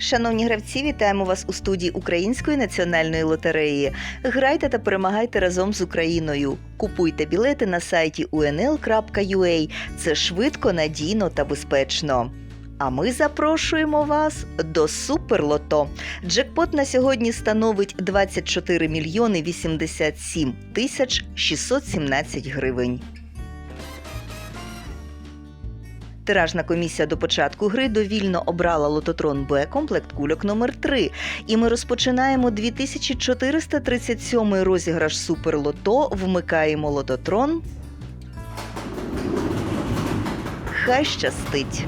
Шановні гравці, вітаємо вас у студії Української національної лотереї. Грайте та перемагайте разом з Україною. Купуйте білети на сайті unl.ua. Це швидко, надійно та безпечно. А ми запрошуємо вас до Суперлото. Джекпот на сьогодні становить 24 мільйони 87 тисяч 617 гривень. Тиражна комісія до початку гри довільно обрала лототрон Б комплект кульок номер 3 І ми розпочинаємо 2437 розіграш Суперлото. Вмикаємо лототрон. Хай щастить.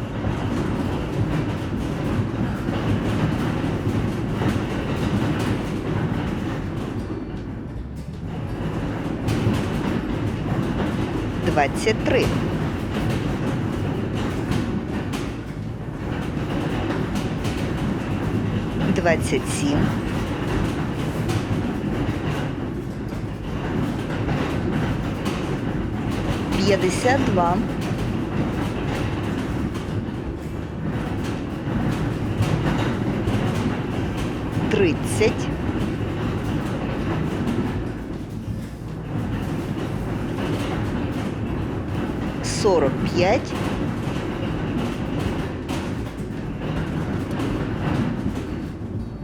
Двадцять три. Двадцять сім. П'ятдесят два. Тридцять. Сорок п'ять.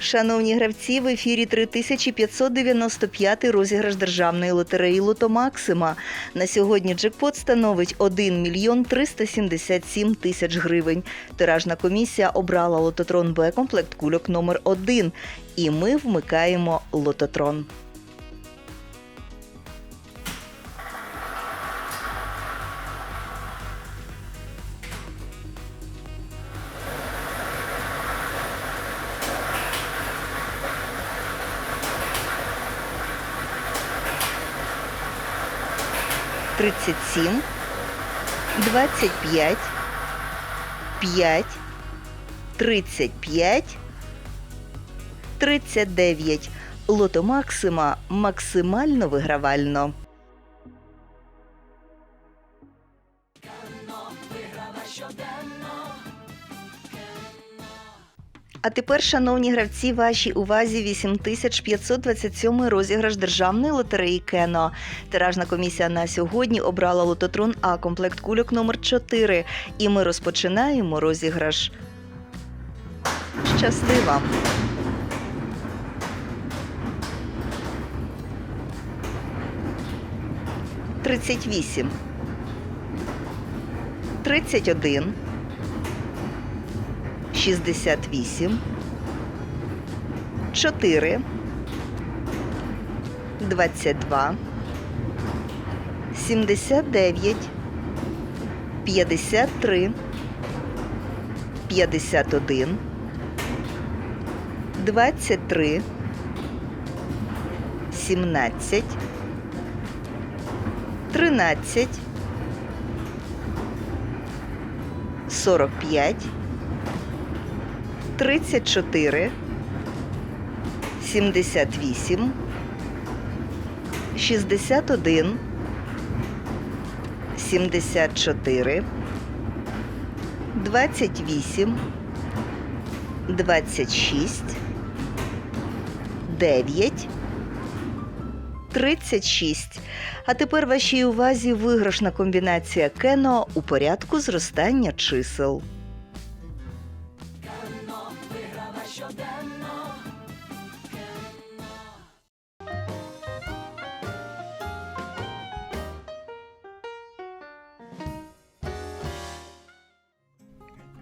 Шановні гравці, в ефірі 3595 розіграш державної лотереї Лото Максима. На сьогодні джекпот становить 1 мільйон 377 тисяч гривень. Тиражна комісія обрала лототрон Б комплект кульок номер 1 І ми вмикаємо лототрон. Тридцять сім, двадцять п'ять, п'ять, тридцять п'ять, тридцять дев'ять. Лото Максима максимально вигравально. А тепер, шановні гравці, вашій увазі 8527 розіграш державної лотереї Кено. Тиражна комісія на сьогодні обрала лототрон А комплект кульок номер 4 І ми розпочинаємо розіграш. Щаслива! Тридцять вісім. Тридцять один. 68, 4, 22, 79, 53, 51, 23, 17, 13, 45, 34, 78, 61, 74, 28, 26, 9, 36. А тепер вашій увазі виграшна комбінація кено у порядку зростання чисел.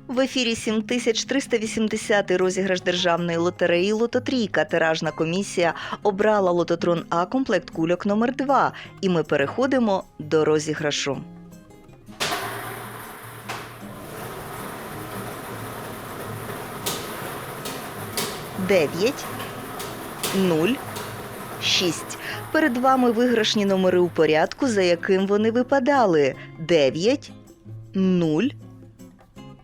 В ефірі 7380 розіграш державної лотереї Лототрійка. Тиражна комісія обрала лототрон А комплект кульок номер 2 І ми переходимо до розіграшу. Дев'ять, нуль, шість. Перед вами виграшні номери у порядку, за яким вони випадали. Дев'ять, 0